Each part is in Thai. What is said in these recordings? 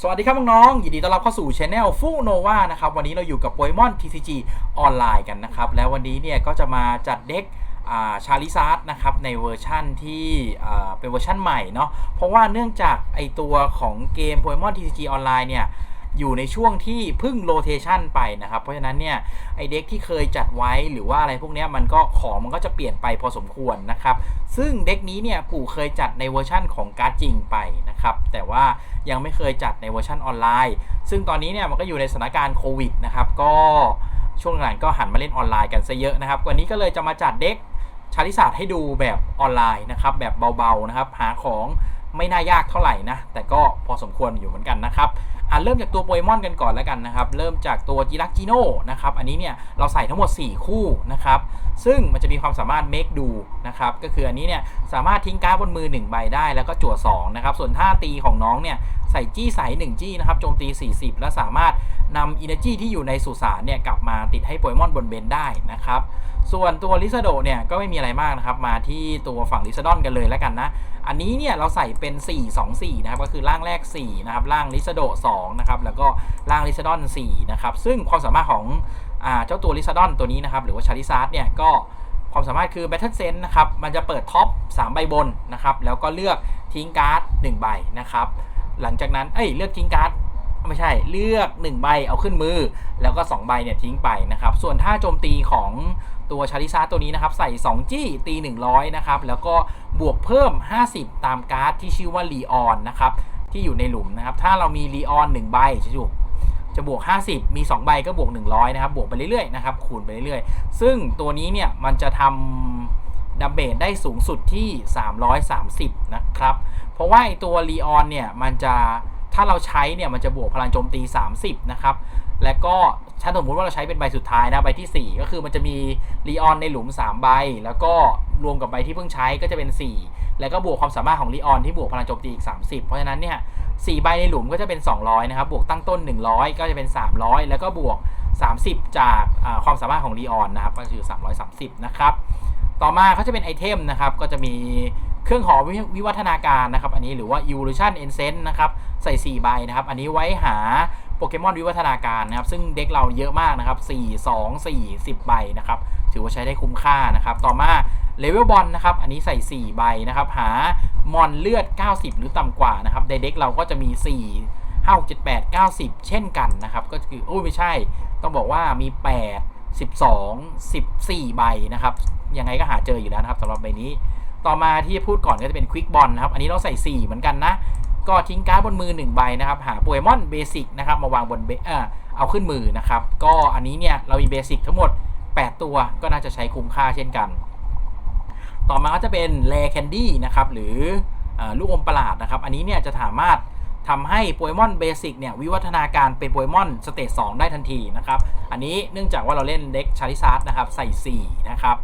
สวัสดีครับน้องๆยินดีต้อนรับเข้าสู่ช anel ฟูโนวานะครับ วันนี้เราอยู่กับโปเกมอน TCG ออนไลน์กันนะครับ แล้ววันนี้เนี่ยก็จะมาจัดเด็กชาลิซาร์ดนะครับในเวอร์ชั่นที่เป็นเวอร์ชั่นใหม่เนาะ เพราะว่าเนื่องจากไอตัวของเกมโปเกมอน TCG ออนไลน์เนี่ย อยู่ในช่วงที่พึ่งโรเทชันไปนะครับ เพราะฉะนั้นเนี่ยไอเด็กที่เคยจัดไว้หรือว่าอะไรพวกนี้มันก็ของมันก็จะเปลี่ยนไปพอสมควรนะครับ ซึ่งเด็กนี้เนี่ยปู่เคยจัดในเวอร์ชั่นของการ์ดจริงไปนะครับแต่ว่ายังไม่เคยจัดในเวอร์ชันออนไลน์ ซึ่งตอนนี้เนี่ยมันก็อยู่ในสถานการณ์โควิดนะครับก็ช่วงหลังก็หันมาเล่นออนไลน์กันซะเยอะนะครับ วันนี้ก็เลยจะมาจัดเด็กชาลิศาสตร์ให้ดูแบบออนไลน์นะครับแบบเบาๆนะครับหาของ ไม่น่ายากเท่าไหร่นะ แต่ก็พอสมควรอยู่เหมือนกันนะครับอะเริ่มจากตัวโปเกมอนกันก่อนแล้วกันนะครับ เริ่มจากตัวจิรักจิโน่นะครับ อันนี้เนี่ยเราใส่ทั้งหมด 4 คู่นะครับ ซึ่งมันจะมีความสามารถเมคดูนะครับ ก็คืออันนี้เนี่ยสามารถทิ้งการ์ดบนมือ 1 ใบได้แล้วก็จั่ว2นะครับ ส่วนท่าตีของน้องเนี่ย ใส่จี้ใส่1จี้นะครับโจมตี 40 และสามารถนำ energy ที่อยู่ในสุสานเนี่ยกลับมาติดให้โปเกมอนบนเบนได้นะครับ ส่วนตัวลิซาโดเนี่ยก็ไม่มีอะไรมากนะครับ มาที่ตัวฝั่งลิซาดอนกันเลยแล้วกันนะ อันนี้เนี่ยเราใส่เป็น 4 2 4 นะครับ ก็คือร่างแรก 4 นะครับ ร่างลิซาโด2นะครับ แล้วก็ร่างลิซาดอน4นะครับ ซึ่งความสามารถของเจ้าตัวลิซาดอนตัวนี้นะครับ หรือว่าชาริซาร์ดเนี่ยก็ความสามารถคือ Battle Sense นะครับ มันจะเปิดท็อป 3 ใบบนนะครับ แล้วก็เลือกทิ้งการ์ด 1 ใบนะครับ หลังจากนั้น เอ้ย เลือกทิ้งการ์ดไม่ใช่เลือก 1 ใบเอาขึ้นมือ แล้วก็ 2 ใบเนี่ยทิ้งไปนะครับ ส่วนท่าโจมตีของตัวชาริซาตัวนี้นะครับ ใส่ 2 จี้ตี 100 นะครับ แล้วก็บวกเพิ่ม 50 ตามการ์ดที่ชื่อว่าลีออนนะครับ ที่อยู่ในหลุมนะครับ ถ้าเรามีลีออน1ใบจะถูกจะบวก 50 มี 2 ใบก็บวก 100 นะครับ บวกไปเรื่อยๆนะครับคูณไปเรื่อยๆ ซึ่งตัวนี้เนี่ยมันจะทำดัมเบลได้สูงสุดที่ 330 นะครับ เพราะว่าไอตัวลีออนเนี่ยมันจะถ้าเราใช้เนี่ยมันจะบวกพลังโจมตี 30 นะครับ และก็ถ้าสมมติว่าเราใช้เป็นใบสุดท้ายนะใบที่ 4 ก็คือมันจะมีลีออนในหลุม 3 ใบ แล้วก็รวมกับใบที่เพิ่งใช้ก็จะเป็น 4 แล้วก็บวกความสามารถของลีออนที่บวกพลังโจมตีอีก 30 เพราะฉะนั้นเนี่ย4ใบในหลุมก็จะเป็น 200 นะครับ บวกตั้งต้น 100 ก็จะเป็น 300 แล้วก็บวก 30 จากความสามารถของลีออนนะครับ ก็คือ 330 นะครับ ต่อมาเขาจะเป็นไอเทมนะครับ ก็จะมี เครื่องหอวิวิวัฒนาการนะครับ อันนี้หรือว่า evolution essence นะครับ ใส่4ใบนะครับ อันนี้ไว้หาโปเกมอนวิวัฒนาการนะครับ ซึ่งเด็กเราเยอะมากนะครับ 4 2 4 10 ใบนะครับ ถือว่าใช้ได้คุ้มค่านะครับ ต่อมาเลเวลบอลนะครับ อันนี้ใส่ 4 ใบนะครับ หามอนเลือด 90 หรือต่ำกว่านะครับในเด็กเราก็จะมี 4 5 6 7 8 90 เช่นกันนะครับ ก็คือโอ้ยไม่ใช่ ต้องบอกว่ามี 8 12 14 ใบนะครับ ยังไงก็หาเจออยู่แล้วนะครับสำหรับใบนี้ ต่อมาที่พูดก่อนก็จะเป็นควิกบอลนะครับ อันนี้เราใส่ 4 เหมือนกันนะ ก็ทิ้งการ์ดบนมือ 1 ใบนะครับ หาโปเกมอนเบสิกนะครับ มาวางบนเบเออเอาขึ้นมือนะครับ ก็อันนี้เนี่ย เรามีเบสิกทั้งหมด 8 ตัวก็น่าจะใช้คุ้มค่าเช่นกัน ต่อมาก็จะเป็นเลแคนดี้นะครับ หรืออลูกอมประหลาดนะครับ อันนี้เนี่ยจะสามารถ ทำให้โปเกมอนเบสิกเนี่ยวิวัฒนาการเป็นโปเกมอนสเตจ2ได้ทันทีนะครับ อันนี้เนื่องจากว่าเราเล่นเด็กชาริซาร์ดนะครับใส่ 4 นะครับ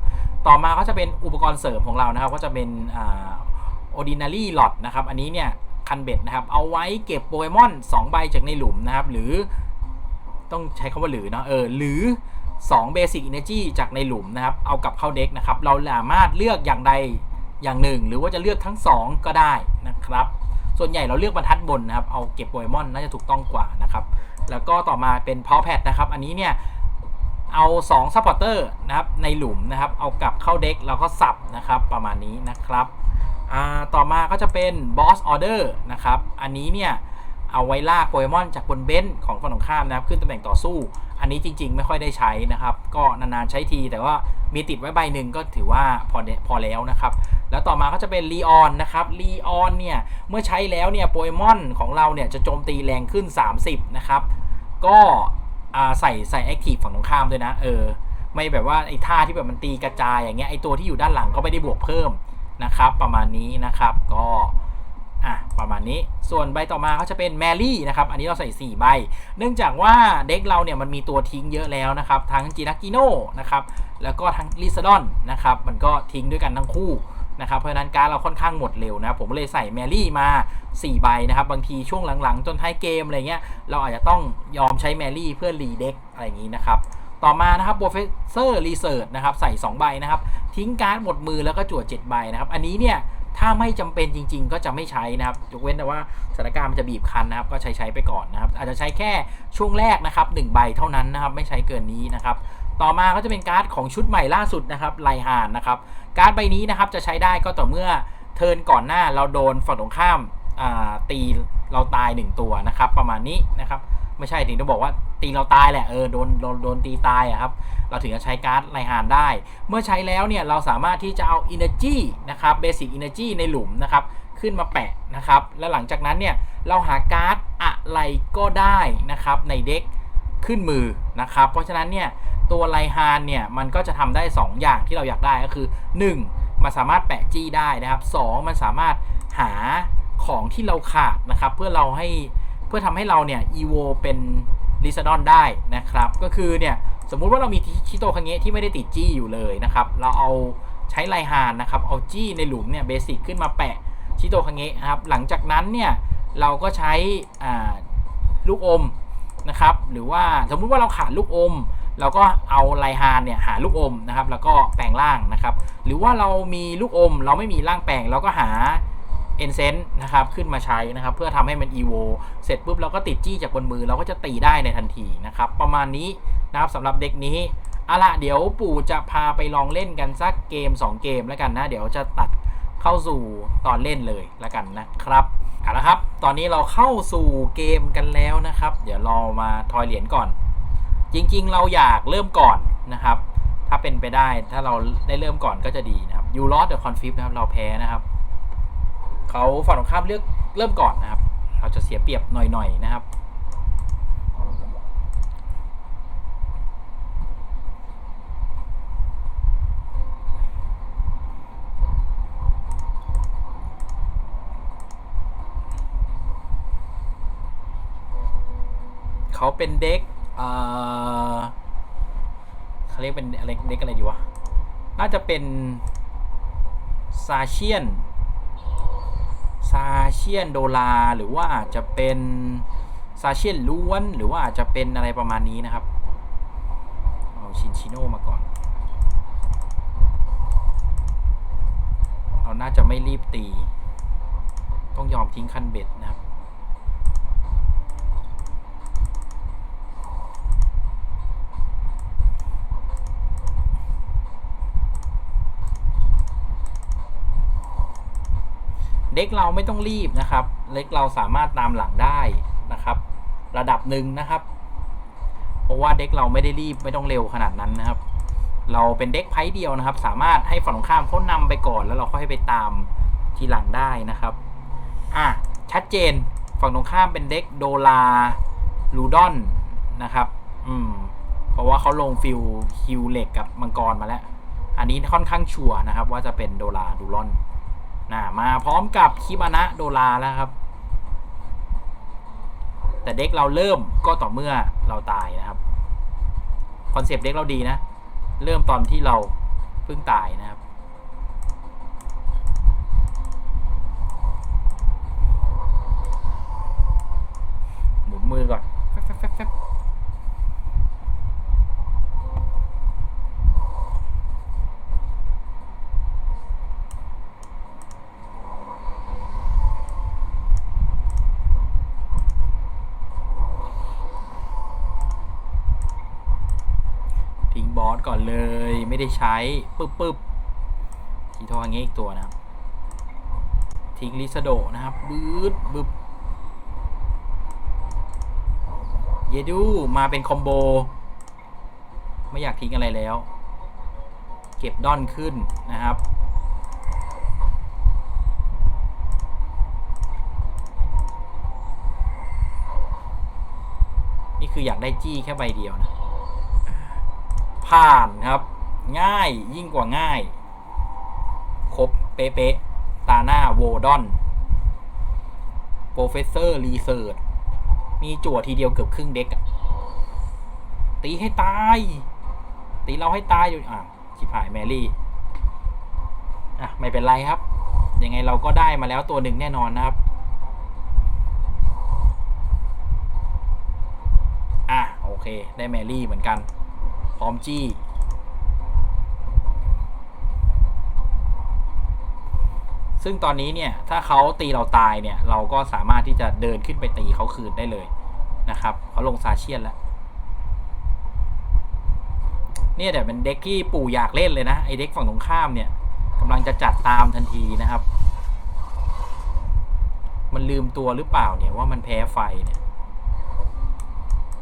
ต่อมาก็จะเป็นอุปกรณ์เสริมของเรานะครับ ก็จะเป็นอ่า ordinary lot นะครับ อันนี้เนี่ยคันเบ็ดนะครับ เอาไว้เก็บโปเกมอน2ใบจากในหลุมนะครับ หรือต้องใช้คำว่าหรือเนาะเออหรือ2 Basic Energy จากในหลุมนะครับ เอากลับเข้าเด็กนะครับ เราสามารถเลือกอย่างใดอย่างหนึ่ง หรือว่าจะเลือกทั้ง 2 ก็ได้นะครับ ส่วนใหญ่เราเลือกบรรทัดบนนะครับ เอาเก็บโปเกมอนน่าจะถูกต้องกว่านะครับ แล้วก็ต่อมาเป็น Power Pad นะครับ อันนี้เนี่ยเอา2 Supporter นะครับในหลุมนะครับ เอากลับเข้าเด็กแล้วก็สับนะครับประมาณนี้นะครับต่อมาก็จะเป็น Boss Order นะครับ อันนี้เนี่ยเอาไว้ลากโปเกมอนจากบนเบนซ์ของฝั่งตรงข้ามนะครับ ขึ้นตำแหน่งต่อสู้ อันนี้จริง ๆ ไม่ค่อยได้ใช้นะครับ ก็นานๆใช้ที แต่ว่ามีติดไว้ใบหนึ่งก็ถือว่าพอพอแล้วนะครับ แล้วต่อมาก็จะเป็นลีออนนะครับลีออนเนี่ย เมื่อใช้แล้วเนี่ยโปเกมอนของเราเนี่ยจะโจมตีแรงขึ้น 30 นะครับ ก็ใส่ใส่แอคทีฟฝั่งตรงข้ามด้วยนะ เออ ไม่แบบว่าไอ้ท่าที่แบบมันตีกระจายอย่างเงี้ยไอ้ตัวที่อยู่ด้านหลังก็ไม่ได้บวกเพิ่มนะครับ ประมาณนี้นะครับก็อะประมาณนี้ส่วนใบต่อมาก็จะเป็นแมรี่นะครับ อันนี้เราใส่ 4 ใบ เนื่องจากว่าเด็กเราเนี่ยมันมีตัวทิ้งเยอะแล้วนะครับ ทั้งจีนักกิโนนะครับ แล้วก็ทั้งลิซาดอนนะครับ มันก็ทิ้งด้วยกันทั้งคู่ นะครับเพราะนั้นการเราค่อนข้างหมดเร็วนะครับผมเลยใส่แมรี่มา 4 ใบนะครับ บางทีช่วงหลังๆ จนท้ายเกมอะไรเงี้ยเราอาจจะต้องยอมใช้แมรี่เพื่อรีเด็กอะไรอย่างนี้นะครับต่อมานะครับ Professor Research นะครับใส่ 2 ใบนะครับ ทิ้งการ์ดหมดมือแล้วก็จั่ว7ใบนะครับ อันนี้เนี่ยถ้าไม่จำเป็นจริง ๆ ก็จะไม่ใช้นะครับยกเว้นแต่ว่าสถานการณ์มันจะบีบคั้นนะครับ ก็ใช้ใช้ไปก่อนนะครับ อาจจะใช้แค่ช่วงแรกนะครับหนึ่งใบเท่านั้นนะครับ ไม่ใช้เกินนี้นะครับ ต่อมาก็จะเป็นการ์ดของชุดใหม่ล่าสุดนะครับไลฮานนะครับ การ์ดใบนี้นะครับจะใช้ได้ก็ต่อเมื่อเทินก่อนหน้าเราโดนฝั่งตรงข้ามาตีเราตาย 1 ตัวนะครับ ประมาณนี้นะครับไม่ใช่ถึงต้องบอกว่าตีเราตายแหละเออโดนโดนโดนตีตายอะครับเราถึงจะใช้การ์ดไลฮานได้ เมื่อใช้แล้วเนี่ยเราสามารถที่จะเอา Energy นะครับ Basic Energy ในหลุมนะครับขึ้นมาแปะนะครับ และหลังจากนั้นเนี่ยเราหาการ์ดอะไรก็ได้นะครับในเด็กขึ้นมือนะครับ เพราะฉะนั้นเนี่ย ตัวไลฮานเนี่ยมันก็จะทำได้ 2 อย่างที่เราอยากได้ก็คือ 1. มันสามารถแปะจี้ได้นะครับ 2. มันสามารถหาของที่เราขาดนะครับเพื่อเราให้เพื่อทำให้เราเนี่ยอีโวเป็นลิซาดอนได้นะครับ ก็คือเนี่ยสมมุติว่าเรามีชิโตคังเงะที่ไม่ได้ติดจี้อยู่เลยนะครับ เราเอาใช้ไลฮานนะครับเอาจี้ในหลุมเนี่ยเบสิกขึ้นมาแปะชิโตคังเงะครับหลังจากนั้นเนี่ยเราก็ใช้ลูกอมนะครับหรือว่าสมมุติว่าเราขาดลูกอม เราก็เอาไลฮานเนี่ยหาลูกอมนะครับ แล้วก็แปลงร่างนะครับ หรือว่าเรามีลูกอม เราไม่มีร่างแปลงเราก็หาเอนเซนนะครับขึ้นมาใช้นะครับ เพื่อทำให้มันอีโวเสร็จปุ๊บเราก็ติดจี้จากบนมือเราก็จะตีได้ในทันทีนะครับ ประมาณนี้นะครับสำหรับเด็กนี้เอาละเดี๋ยวปู่จะพาไปลองเล่นกันสักเกม 2 เกมแล้วกันนะ เดี๋ยวจะตัดเข้าสู่ตอนเล่นเลยแล้วกันนะครับเอาละครับ ตอนนี้เราเข้าสู่เกมกันแล้วนะครับ เดี๋ยวเรามาทอยเหรียญก่อน จริงๆ เราอยากเริ่มก่อนนะครับ ถ้าเป็นไปได้ถ้าเราได้เริ่มก่อนก็จะดีนะครับยูรอสเดอะคอนฟิฟนะครับเราแพ้นะครับเขาฝั่งตรงข้ามเลือกเริ่มก่อนนะครับ เราจะเสียเปรียบหน่อยๆนะครับเขาเป็นเด็ก อ่อเขาเรียกเป็นอะไรเด็กอะไรดีวะ น่าจะเป็นซาเชียนซาเชียนโดลาหรือว่าอาจจะเป็นซาเชียนล้วน หรือว่าอาจจะเป็นอะไรประมาณนี้นะครับ เอาชินชิโน่มาก่อน เราน่าจะไม่รีบตี ต้องยอมทิ้งคันเบ็ดนะครับ เด็กเราไม่ต้องรีบนะครับ เล็กเราสามารถตามหลังได้นะครับ ระดับหนึ่งนะครับ เพราะว่าเด็กเราไม่ได้รีบไม่ต้องเร็วขนาดนั้นนะครับ เราเป็นเด็กไพ่เดียวนะครับ สามารถให้ฝั่งตรงข้ามเขานำไปก่อนแล้วเราค่อยไปตามทีหลังได้นะครับอะชัดเจนฝั่งตรงข้ามเป็นเด็กโดลาลูดอนนะครับ อืม เพราะว่าเขาลงฟิลคิวเหล็กกับมังกรมาแล้ว อันนี้ค่อนข้างชัวร์นะครับ ว่าจะเป็นโดลาดูลอน นะมาพร้อมกับคิมานะโดราแล้วครับ แต่เด็กเราเริ่มก็ต่อเมื่อเราตายนะครับคอนเซปต์เด็กเราดีนะ เริ่มตอนที่เราเพิ่งตายนะครับหมุนมือก่อนแฟบแฟบแฟบแฟบทิ้งบอส ก่อนเลย ไม่ได้ใช้ปึ๊บปึ๊บทีทออย่างงี้อีกตัวนะครับ ทิ้งลิซโดนะครับบืดบึ๊บเยดูมาเป็นคอมโบ ไม่อยากทิ้งอะไรแล้ว เก็บดอนขึ้นนะครับนี่คืออยากได้จี้แค่ใบเดียวนะ ผ่านครับ ง่ายยิ่งกว่าง่าย ครบเป๊ะๆตาหน้าโวดอนโปรเฟสเซอร์รีเสิร์ชมีจั่วทีเดียวเกือบครึ่งเด็กตีให้ตาย ตีเราให้ตายอยู่อะชิบหายแมรี่ อะ ไม่เป็นไรครับ ยังไงเราก็ได้มาแล้วตัวหนึ่งแน่นอนนะครับ อะ โอเค ได้แมรี่เหมือนกัน พร้อมจี้ ซึ่งตอนนี้เนี่ย ถ้าเขาตีเราตายเนี่ย เราก็สามารถที่จะเดินขึ้นไปตีเขาคืนได้เลยนะครับเขาลงซาเชียนแล้ว เนี่ยแต่เป็นเด็กที่ปู่อยากเล่นเลยนะ ไอเด็กฝั่งตรงข้ามเนี่ยกำลังจะจัดตามทันทีนะครับ มันลืมตัวหรือเปล่าเนี่ยว่ามันแพ้ไฟเนี่ย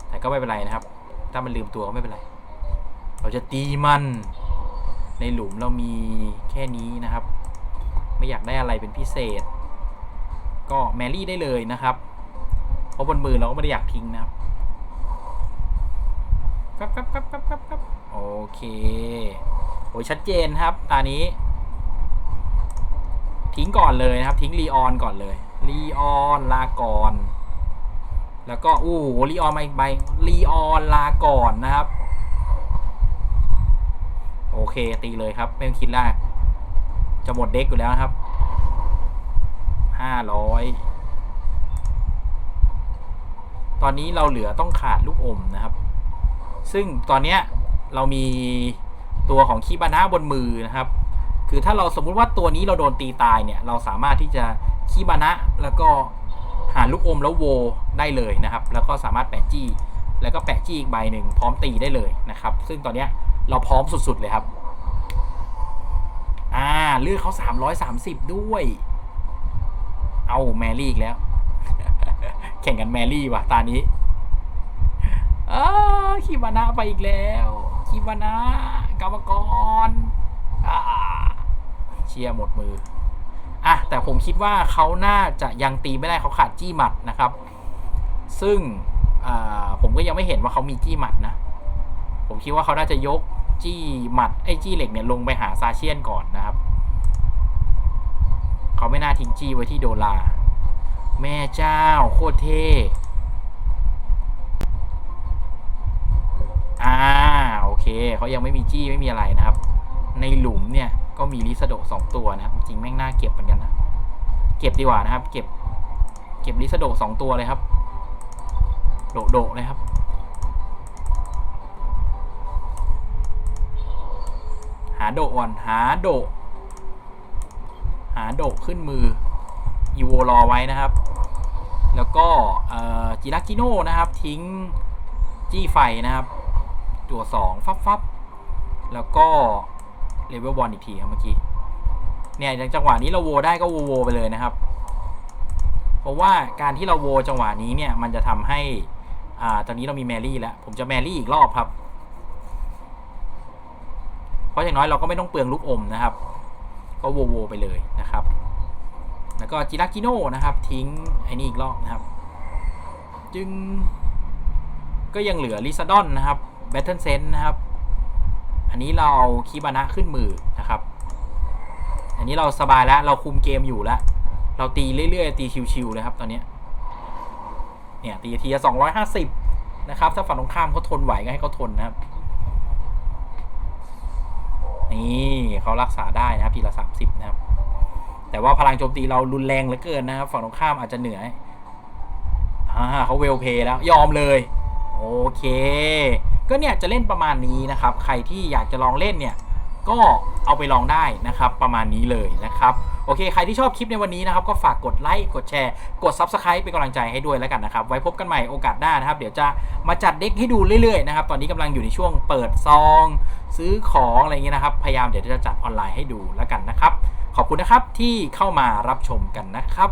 แต่ก็ไม่เป็นไรนะครับ ถ้ามันลืมตัวก็ไม่เป็นไร เราจะตีมัน ในหลุมเรามีแค่นี้นะครับ ไม่อยากได้อะไรเป็นพิเศษ ก็แมรี่ได้เลยนะครับ เพราะบนมือเราก็ไม่ได้อยากทิ้งนะครับปั๊บปั๊บปั๊บปั๊บครับโอเคโอ้ยชัดเจนครับ ตานี้ ทิ้งก่อนเลยนะครับ ทิ้งรีออนก่อนเลยรีออนลาก่อน แล้วก็อู้รีออนมาอีกใบรีออนลาก่อนนะครับ โอเค ตีเลยครับ ไม่ต้องคิดแรกจะหมดเด็กอยู่แล้วครับ ห้าร้อย ตอนนี้เราเหลือต้องขาดลูกอมนะครับ ซึ่งตอนเนี้ยเรามีตัวของคีบานะบนมือนะครับ คือถ้าเราสมมุติว่าตัวนี้เราโดนตีตายเนี่ย เราสามารถที่จะคีบานะแล้วก็หาลูกอมแล้วโวได้เลยนะครับ แล้วก็สามารถแปะจี้ แล้วก็แปะจี้อีกใบหนึ่งพร้อมตีได้เลยนะครับ ซึ่งตอนเนี้ย เราพร้อมสุดๆเลยครับ อ่า เลือดเขา330ด้วย เอาแมรี่อีกแล้ว แข่งกันแมรี่ว่ะ ตานี้อ้าคีบานะไปอีกแล้วคีบานะกรรมกรเชียร์หมดมือ อะ แต่ผมคิดว่าเขาน่าจะยังตีไม่ได้เขาขาดจี้หมัดนะครับ ซึ่งอ่าผมก็ยังไม่เห็นว่าเขามีจี้หมัดนะ ผมคิดว่าเขาน่าจะยกจี้หมัดไอ้จี้เหล็กเนี่ยลงไปหาซาเชียนก่อนนะครับ เขาไม่น่าทิ้งจี้ไว้ที่โดลา แม่เจ้าโคตรเท่อ่าโอเคเขายังไม่มีจี้ไม่มีอะไรนะครับ ในหลุมเนี่ยก็มีลิซโดสองตัวนะครับ จริงแม่งน่าเก็บเหมือนกันนะ เก็บดีกว่านะครับ เก็บ เก็บลิซโดสองตัวเลยครับ โดโดเลยครับ โดก่อนหาโด หาโดขึ้นมืออีโวรอไว้นะครับ แล้วก็จิรักิโน่นะครับ ทิ้งจี้ไฟนะครับ ตัวสองฟับฟับแล้วก็เลเวลบอลอีกทีครับเมื่อกี้เนี่ยจังหวะนี้เราโวได้ก็โวโวไปเลยนะครับ เพราะว่าการที่เราโวจังหวะนี้เนี่ยมันจะทำให้อ่าตอนนี้เรามีแมรี่แล้ว ผมจะแมรี่อีกรอบครับ ราะอย่างน้อยเราก็ไม่ต้องเปลืองลูกอมนะครับ ก็โวโวไปเลยนะครับ แล้วก็จิรักิโน่นะครับ ทิ้งไอ้นี่อีกรอบนะครับ จึงก็ยังเหลือลิซาดอนนะครับแบทเทิลเซนนะครับ อันนี้เราเอาคีบานะขึ้นมือนะครับ อันนี้เราสบายแล้วเราคุมเกมอยู่แล้ว เราตีเรื่อยๆ ตีชิวๆเลยครับตอนนี้ เนี่ยตีทีละสองร้อยห้าสิบนะครับ ถ้าฝั่งตรงข้ามเขาทนไหวก็ให้เขาทนนะครับ นี่เขารักษาได้นะครับทีละสามสิบนะครับ แต่ว่าพลังโจมตีเรารุนแรงเหลือเกินนะครับฝั่งตรงข้ามอาจจะเหนื่อยอ่าเขาเวลเพย์แล้วยอมเลย โอเค ก็เนี่ยจะเล่นประมาณนี้นะครับ ใครที่อยากจะลองเล่นเนี่ย ก็เอาไปลองได้นะครับ ประมาณนี้เลยนะครับ โอเค ใครที่ชอบคลิปในวันนี้นะครับ ก็ฝากกดไลค์ กดแชร์ กด Subscribe เป็นกำลังใจให้ด้วยแล้วกันนะครับ ไว้พบกันใหม่โอกาสหน้านะครับ เดี๋ยวจะมาจัดเด็กให้ดูเรื่อยๆนะครับ ตอนนี้กำลังอยู่ในช่วงเปิดซอง ซื้อของอะไรเงี้ยนะครับ พยายามเดี๋ยวจะจัดออนไลน์ให้ดูแล้วกันนะครับ ขอบคุณนะครับที่เข้ามารับชมกันนะครับ